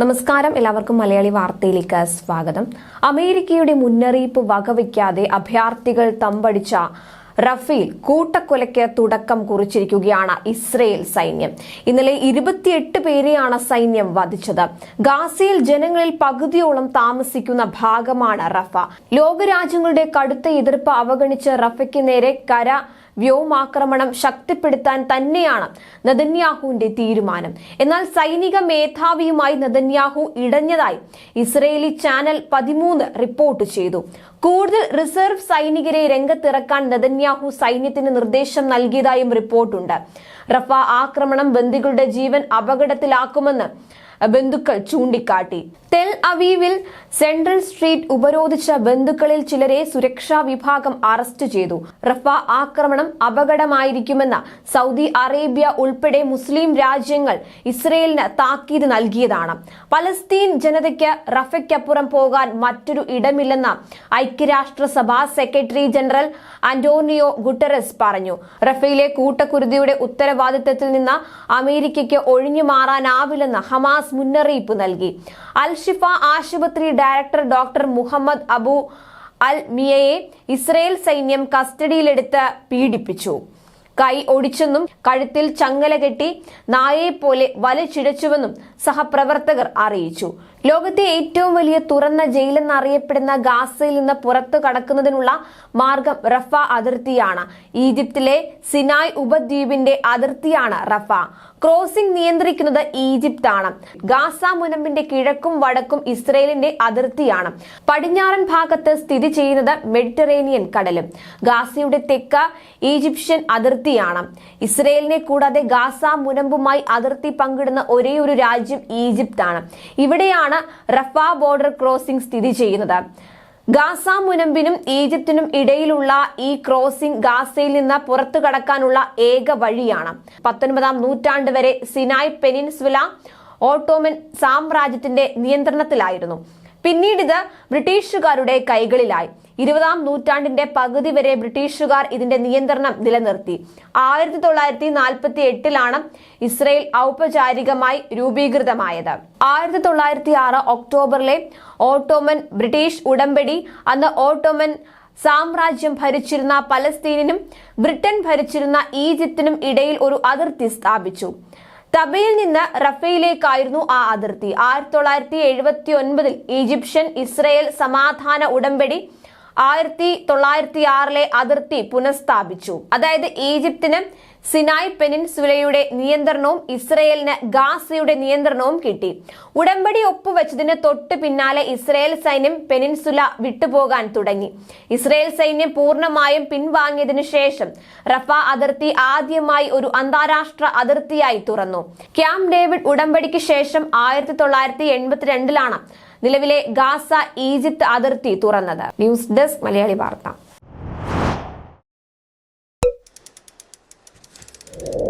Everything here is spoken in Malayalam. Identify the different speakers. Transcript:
Speaker 1: നമസ്കാരം. എല്ലാവർക്കും മലയാളി വാർത്തയിലേക്ക് സ്വാഗതം. അമേരിക്കയുടെ മുന്നറിയിപ്പ് വകവയ്ക്കാതെ അഭയാർത്ഥികൾ തമ്പടിച്ച റഫേൽ കൂട്ടക്കൊലയ്ക്ക് തുടക്കം കുറിച്ചിരിക്കുകയാണ് ഇസ്രയേൽ സൈന്യം. ഇന്നലെ ഇരുപത്തിയെട്ട് പേരെയാണ് സൈന്യം വധിച്ചത്. ഗാസയിൽ ജനങ്ങളിൽ പകുതിയോളം താമസിക്കുന്ന ഭാഗമാണ് റഫ. ലോകരാജ്യങ്ങളുടെ കടുത്ത എതിർപ്പ് അവഗണിച്ച് റഫയ്ക്ക് നേരെ കര വ്യോമാക്രമണം ശക്തിപ്പെടുത്താൻ തന്നെയാണ് നദന്യാഹുവിന്റെ തീരുമാനം. എന്നാൽ സൈനിക മേധാവിയുമായി നദന്യാഹു ഇടഞ്ഞതായി ഇസ്രയേലി ചാനൽ പതിമൂന്ന് റിപ്പോർട്ട് ചെയ്തു. കൂടുതൽ റിസർവ് സൈനികരെ രംഗത്തിറക്കാൻ നദന്യാഹു സൈന്യത്തിന് നിർദ്ദേശം നൽകിയതായും റിപ്പോർട്ടുണ്ട്. റഫ ആക്രമണം ബന്ദികളുടെ ജീവൻ അപകടത്തിലാക്കുമെന്ന് ബന്ധുക്കൾ ചൂണ്ടിക്കാട്ടി. തെൽ അവീവിൽ സെൻട്രൽ സ്ട്രീറ്റ് ഉപരോധിച്ച ബന്ധുക്കളിൽ ചിലരെ സുരക്ഷാ വിഭാഗം അറസ്റ്റ് ചെയ്തു. റഫ ആക്രമണം അപകടമായിരിക്കുമെന്ന സൗദി അറേബ്യ ഉൾപ്പെടെ മുസ്ലിം രാജ്യങ്ങൾ ഇസ്രയേലിന് താക്കീത് നൽകിയതാണ്. പലസ്തീൻ ജനതയ്ക്ക് റഫയ്ക്കപ്പുറം പോകാൻ മറ്റൊരു ഇടമില്ലെന്ന ഐക്യരാഷ്ട്രസഭ സെക്രട്ടറി ജനറൽ അന്റോണിയോ ഗുട്ടറസ് പറഞ്ഞു. റഫയിലെ കൂട്ടക്കുരുതിയുടെ ഉത്തരവാദിത്തത്തിൽ നിന്ന് അമേരിക്കയ്ക്ക് ഒഴിഞ്ഞു മാറാനാവില്ലെന്ന് ഹമാസ് മുന്നറിയിപ്പ് നൽകി. അൽഷിഫ ആശുപത്രി director doctor Muhammad Abu Al മിയയെ Israel സൈന്യം കസ്റ്റഡിയിലെടുത്ത് പീഡിപ്പിച്ചു. കൈ ഒടിച്ചെന്നും കഴുത്തിൽ ചങ്ങല കെട്ടി നായയെപ്പോലെ വലിച്ചിഴച്ചുവെന്നും സഹപ്രവർത്തകർ അറിയിച്ചു. ലോകത്തെ ഏറ്റവും വലിയ തുറന്ന ജയിലെന്ന് അറിയപ്പെടുന്ന ഗാസയിൽ നിന്ന് പുറത്തു കടക്കുന്നതിനുള്ള മാർഗം റഫ അതിർത്തിയാണ്. ഈജിപ്തിലെ സിനായ് ഉപദ്വീപിന്റെ അതിർത്തിയാണ് റഫ. ക്രോസിംഗ് നിയന്ത്രിക്കുന്നത് ഈജിപ്താണ്. ഗാസ മുനമ്പിന്റെ കിഴക്കും വടക്കും ഇസ്രയേലിന്റെ അതിർത്തിയാണ്. പടിഞ്ഞാറൻ ഭാഗത്ത് സ്ഥിതി ചെയ്യുന്നത് മെഡിറ്ററേനിയൻ കടലും. ഗാസയുടെ തെക്ക ഈജിപ്ഷ്യൻ അതിർത്തിയാണ്. ഇസ്രയേലിനെ കൂടാതെ ഗാസ മുനമ്പുമായി അതിർത്തി പങ്കിടുന്ന ഒരേ ഒരു രാജ്യം ഈജിപ്താണ്. ഇവിടെയാണ് റഫ ബോർഡർ ക്രോസിംഗ് സ്ഥിതി ചെയ്യുന്നത്. ഗാസ മുനമ്പിനും ഈജിപ്തിനും ഇടയിലുള്ള ഈ ക്രോസിംഗ് ഗാസയിൽ നിന്ന് പുറത്തു കടക്കാനുള്ള ഏക വഴിയാണ്. പത്തൊൻപതാം നൂറ്റാണ്ട് വരെ സിനായ് പെനിൻസുല ഓട്ടോമൻ സാമ്രാജ്യത്തിന്റെ നിയന്ത്രണത്തിലായിരുന്നു. പിന്നീട് ഇത് ബ്രിട്ടീഷുകാരുടെ കൈകളിലായി. ഇരുപതാം നൂറ്റാണ്ടിന്റെ പകുതി വരെ ബ്രിട്ടീഷുകാർ ഇതിന്റെ നിയന്ത്രണം നിലനിർത്തി. ആയിരത്തി തൊള്ളായിരത്തി നാൽപ്പത്തി എട്ടിലാണ് ഇസ്രയേൽ ഔപചാരികമായി രൂപീകൃതമായത്. ആയിരത്തി തൊള്ളായിരത്തി ആറ് ഒക്ടോബറിലെ ഓട്ടോമൻ ബ്രിട്ടീഷ് ഉടമ്പടി അന്ന് ഓട്ടോമൻ സാമ്രാജ്യം ഭരിച്ചിരുന്ന പലസ്തീനിനും ബ്രിട്ടൻ ഭരിച്ചിരുന്ന ഈജിപ്തിനും ഇടയിൽ ഒരു അതിർത്തി സ്ഥാപിച്ചു. തബയിൽ നിന്ന് റഫയിലേക്കായിരുന്നു ആ അതിർത്തി. ആയിരത്തി തൊള്ളായിരത്തി എഴുപത്തി ഒൻപതിൽ ഈജിപ്ഷ്യൻ ഇസ്രയേൽ സമാധാന ഉടമ്പടി ആയിരത്തി തൊള്ളായിരത്തി ആറിലെ അതിർത്തി പുനഃസ്ഥാപിച്ചു. അതായത് ഈജിപ്തിന് സിനായ് പെനിൻസുലയുടെ നിയന്ത്രണവും ഇസ്രയേലിന് ഗാസയുടെ നിയന്ത്രണവും കിട്ടി. ഉടമ്പടി ഒപ്പുവെച്ചതിന് തൊട്ട് പിന്നാലെ ഇസ്രയേൽ സൈന്യം പെനിൻസുല വിട്ടുപോകാൻ തുടങ്ങി. ഇസ്രയേൽ സൈന്യം പൂർണമായും പിൻവാങ്ങിയതിനു ശേഷം റഫ അതിർത്തി ആദ്യമായി ഒരു അന്താരാഷ്ട്ര അതിർത്തിയായി തുറന്നു. ക്യാമ്പ് ഡേവിഡ് ഉടമ്പടിക്ക് ശേഷം ആയിരത്തി തൊള്ളായിരത്തി എൺപത്തിരണ്ടിലാണ് നിലവിലെ ഗാസ ഈജിപ്ത് അതിർത്തി തുറന്നത്. ന്യൂസ് ഡെസ്ക് മലയാളി വാർത്ത. Thank you.